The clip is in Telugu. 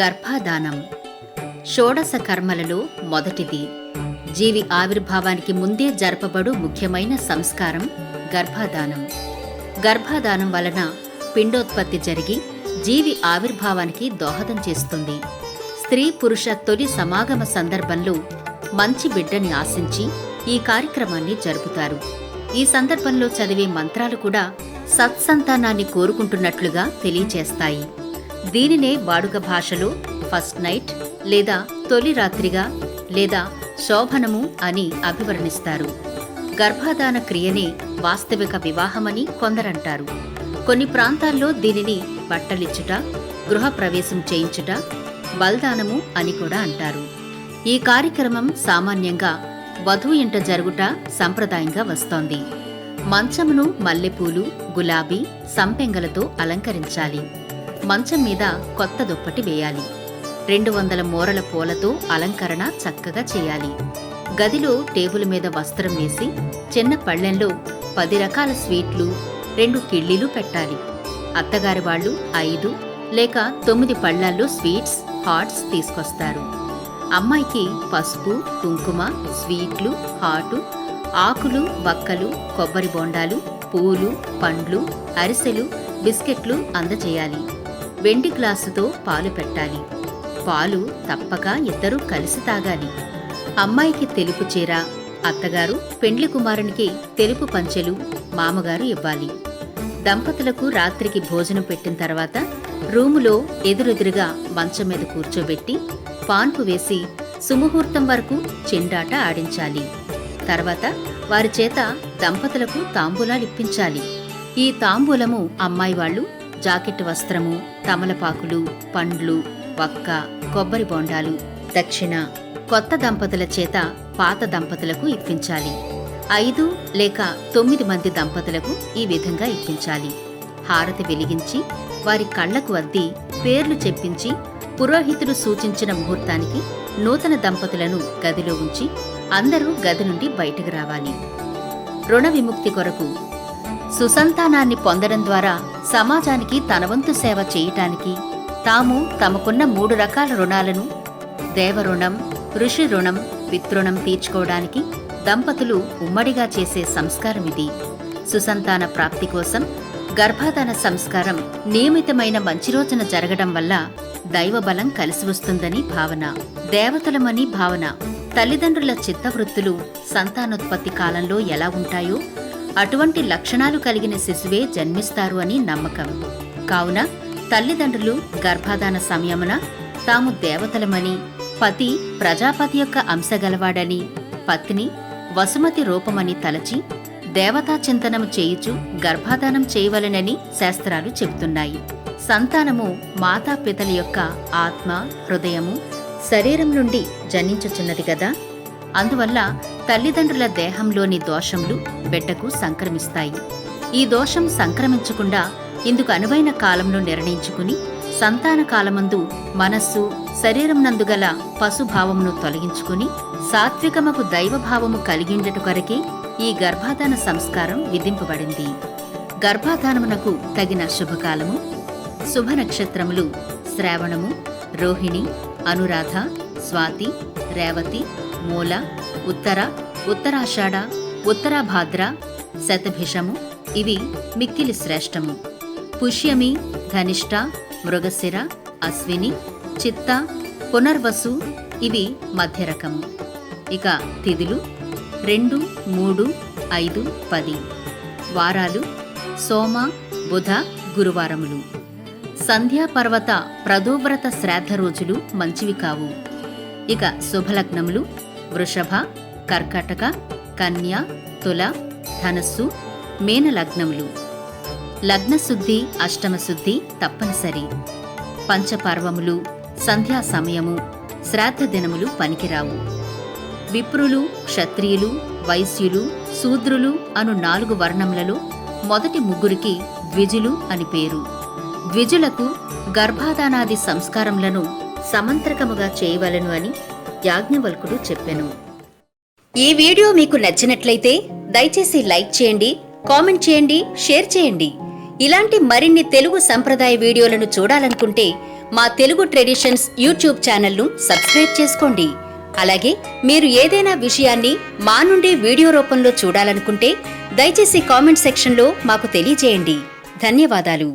గర్భాధానం. షోడశ కర్మలలో మొదటిది. జీవి ఆవిర్భావానికి ముందే జరపబడు ముఖ్యమైన సంస్కారం గర్భాధానం. గర్భాధానం వలన పిండోత్పత్తి జరిగి జీవి ఆవిర్భావానికి దోహదం చేస్తుంది. స్త్రీ పురుష తొలి సమాగమ సందర్భంలో మంచి బిడ్డని ఆశించి ఈ కార్యక్రమాన్ని జరుపుతారు. ఈ సందర్భంలో చదివే మంత్రాలు కూడా సత్సంతానాన్ని కోరుకుంటున్నట్లుగా తెలియచేస్తాయి. దీనినే వాడుక భాషలో ఫస్ట్ నైట్ లేదా తొలి రాత్రిగా లేదా శోభనము అని అభివర్ణిస్తారు. గర్భాధాన క్రియనే వాస్తవిక వివాహమని కొందరంటారు. కొన్ని ప్రాంతాల్లో దీనిని బట్టలిచ్చుట గృహప్రవేశం చేయించుట బల్దానము అని కూడా అంటారు. ఈ కార్యక్రమం సామాన్యంగా వధువు ఇంట జరుగుట సంప్రదాయంగా వస్తోంది. మంచమును మల్లెపూలు గులాబీ సంపెంగలతో అలంకరించాలి. మంచం మీద కొత్త దుప్పటి వేయాలి. రెండు వందల మూరల పూలతో అలంకరణ చక్కగా చేయాలి. గదిలో టేబుల్ మీద వస్త్రం వేసి చిన్న పళ్ళెంలో పది రకాల స్వీట్లు రెండు కిళ్ళీలు పెట్టాలి. అత్తగారి వాళ్ళు ఐదు లేక తొమ్మిది పళ్ళాల్లో స్వీట్స్ హాట్స్ తీసుకొస్తారు. అమ్మాయికి పసుపు కుంకుమ స్వీట్లు హాటు ఆకులు బక్కలు కొబ్బరి బొండాలు పూలు పండ్లు అరిసెలు బిస్కెట్లు అందజేయాలి వెండి గ్లాసుతో పాలు పెట్టాలి. పాలు తప్పక ఇద్దరూ కలిసి తాగాలి. అమ్మాయికి తెలుపు చీర అత్తగారు పెండ్లి కుమారునికి తెలుపు పంచెలు మామగారు ఇవ్వాలి. దంపతులకు రాత్రికి భోజనం పెట్టిన తర్వాత రూములో ఎదురెదురుగా మంచం మీద కూర్చోబెట్టి పాన్పు వేసి సుముహూర్తం వరకు చెండాట ఆడించాలి. తర్వాత వారి చేత దంపతులకు తాంబూలాలిప్పించాలి ఈ తాంబూలము అమ్మాయి వాళ్ళు జాకెట్ వస్త్రము తమలపాకులు పండ్లు వక్క కొబ్బరి బొండాలు దక్షిణ కొత్త దంపతుల చేత పాత దంపతులకు ఇప్పించాలి. ఐదు లేక తొమ్మిది మంది దంపతులకు ఈ విధంగా ఇప్పించాలి. హారతి వెలిగించి వారి కళ్ళకు అద్ది పేర్లు చెప్పించి పురోహితుడు సూచించిన ముహూర్తానికి నూతన దంపతులను గదిలో ఉంచి అందరూ గది నుండి బయటకు రావాలి. రుణ విముక్తి కొరకు సుసంతానాన్ని పొందడం ద్వారా సమాజానికి తనవంతు సేవ చేయటానికి తాము తమకున్న మూడు రకాల రుణాలను దేవరుణం ఋషి రుణం పితృణం తీర్చుకోవడానికి దంపతులు ఉమ్మడిగా చేసే సంస్కారం ఇది. సుసంతాన ప్రాప్తి కోసం గర్భాధాన సంస్కారం నియమితమైన మంచి రోజున జరగడం వల్ల దైవబలం కలిసి వస్తుందని భావన. దేవతలమని భావన. తల్లిదండ్రుల చిత్తవృత్తులు సంతానోత్పత్తి కాలంలో ఎలా ఉంటాయో అటువంటి లక్షణాలు కలిగిన శిశువే జన్మిస్తారు అని నమ్మకం. కావున తల్లిదండ్రులు గర్భాధాన సమయమున తాము దేవతలమని పతి ప్రజాపతి యొక్క అంశగలవాడని పత్ని వసుమతి రూపమని తలచి దేవతా చింతనము చేయుచు గర్భాధానం చేయవలెనని శాస్త్రాలు చెబుతున్నాయి. సంతానము మాతాపితల యొక్క ఆత్మ హృదయము శరీరం నుండి జనించుచున్నది కదా అందువల్ల తల్లిదండ్రుల దేహంలోని దోషములు బిడ్డకు సంక్రమిస్తాయి. ఈ దోషం సంక్రమించకుండా ఇందుకు అనువైన కాలంలో నిర్ణయించుకుని సంతాన కాలమందు మనస్సు శరీరం నందుగల పశుభావమును తొలగించుకుని సాత్వికమకు దైవభావము కలిగిండట కొరకే ఈ గర్భాధాన సంస్కారం విధింపబడింది. గర్భాధానమునకు తగిన శుభకాలము శుభ నక్షత్రములు శ్రావణము రోహిణి అనురాధ స్వాతి రేవతి మూల ఉత్తర ఉత్తరాషాఢ ఉత్తరాభాద్ర శతభిషము. ఇవి మిక్కిలి శ్రేష్టము. పుష్యమి ధనిష్ట మృగశిర అశ్విని చిత్త పునర్వసు. ఇవి మధ్య రకము ఇక తిథులు రెండు మూడు ఐదు పది. వారాలు సోమ బుధ గురువారములు. సంధ్యాపర్వత ప్రదోవ్రత శ్రాద్ధ రోజులు మంచివి కావు. ఇక శుభలగ్నములు వృషభ కర్కటక కన్య తుల ధనస్సు మేన లగ్నములు. లగ్నశుద్ధి అష్టమశుద్ధి తప్పనిసరి. పంచపర్వములు సంధ్యా సమయము శ్రాద్ధ దినములు పనికిరావు. విప్రులు క్షత్రియులు వైశ్యులు శూద్రులు అను నాలుగు వర్ణములలో మొదటి ముగ్గురికి ద్విజులు అని పేరు. ద్విజులకు గర్భాధానాది సంస్కారములను సమంత్రకముగా చేయవలను అని యాజ్ఞవల్కుడు చెప్పెను. ఈ వీడియో మీకు నచ్చినట్లయితే దయచేసి లైక్ చేయండి కామెంట్ చేయండి షేర్ చేయండి. ఇలాంటి మరిన్ని తెలుగు సంప్రదాయ వీడియోలను చూడాలనుకుంటే మా తెలుగు ట్రెడిషన్స్ యూట్యూబ్ ఛానల్ను సబ్స్క్రైబ్ చేసుకోండి. అలాగే మీరు ఏదైనా విషయాన్ని మా నుండి వీడియో రూపంలో చూడాలనుకుంటే దయచేసి కామెంట్ సెక్షన్లో మాకు తెలియజేయండి. ధన్యవాదాలు.